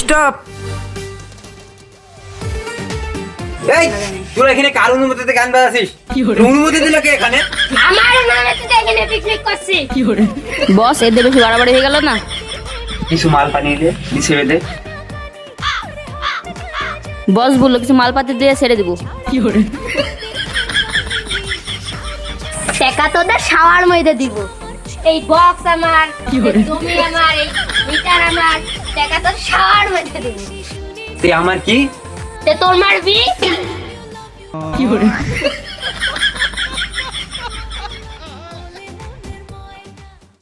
Stop! এই তোরা এখানে কার অনুমতিতে গান বাজাছিস অনুমতি দিল কে এখানে? আমার নামে তো এখানে পিকনিক করছি। বস এদের বেশি বাড়াবাড়ি হয়ে গেল না? কিছু মাল পানি দে হিসেবে দে। বস বলল কিছু মালপাতি দিয়ে ছেড়ে দেবো। টাকা তোদের শাওয়ার মধ্যে দিব। এই বক্স আমার জমি আমার এই মিটার আমার টাকা তোর শাওয়ার মধ্যে দিব। তে আমার কি? তে তোর মারবি